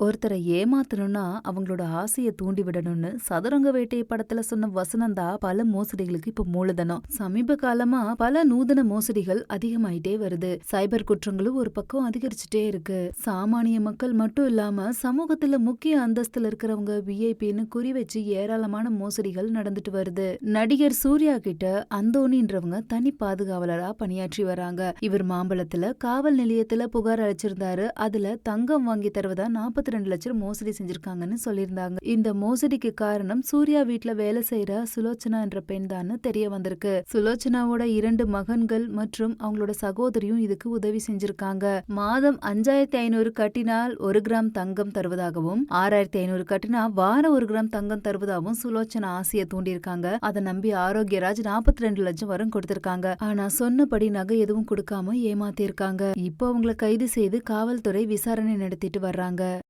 ஒருத்தரை ஏமாத்தணும்னா அவங்களோட ஆசையை தூண்டி விடணும்னு சதுரங்க வேட்டை படத்துல சொன்ன வசனந்தா பல மோசடிகளுக்கு இப்ப மூலதனம். சமீப காலமா பல நூதன மோசடிகள் அதிகமாயிட்டே வருது. சைபர் குற்றங்களும் ஒரு பக்கம் அதிகரிச்சுட்டே இருக்கு. சாமானிய மக்கள் மட்டும் இல்லாம சமூகத்துல முக்கிய அந்தஸ்துல இருக்கிறவங்க விஐபின்னு குறி வச்சு ஏராளமான மோசடிகள் நடந்துட்டு வருது. நடிகர் சூர்யா கிட்ட அந்தோனின்றவங்க தனி பாதுகாவலரா பணியாற்றி வராங்க. இவர் மாம்பழத்துல காவல் நிலையத்துல புகார் அளிச்சிருந்தாரு. அதுல தங்கம் வாங்கி தருவதா நாற்பத்தி ரெண்டு லட்சம் மோசடி செஞ்சிருக்காங்கன்னு சொல்லியிருந்தாங்க. இந்த மோசடிக்கு காரணம் சூர்யா வீட்டுல வேலை செய்யற சுலோச்சனா என்ற பெண் தான் தெரிய வந்திருக்கு. சுலோச்சனாவோட இரண்டு மகன்கள் மற்றும் அவங்களோட சகோதரியும் இதுக்கு உதவி செஞ்சிருக்காங்க. மாதம் அஞ்சாயிரத்தி ஐநூறு கட்டினால் ஒரு கிராம் தங்கம் தருவதாகவும் ஆறாயிரத்தி ஐநூறு கட்டினா வாரம் ஒரு கிராம் தங்கம் தருவதாகவும் சுலோச்சனா ஆசையை தூண்டியிருக்காங்க. அதை நம்பி ஆரோக்கியராஜ் நாற்பத்தி ரெண்டு லட்சம் வரும் கொடுத்திருக்காங்க. ஆனா சொன்னபடி நகை எதுவும் கொடுக்காம ஏமாத்திருக்காங்க இப்போ அவங்கள கைது செய்து காவல்துறை விசாரணை நடத்திட்டு வர்றாங்க.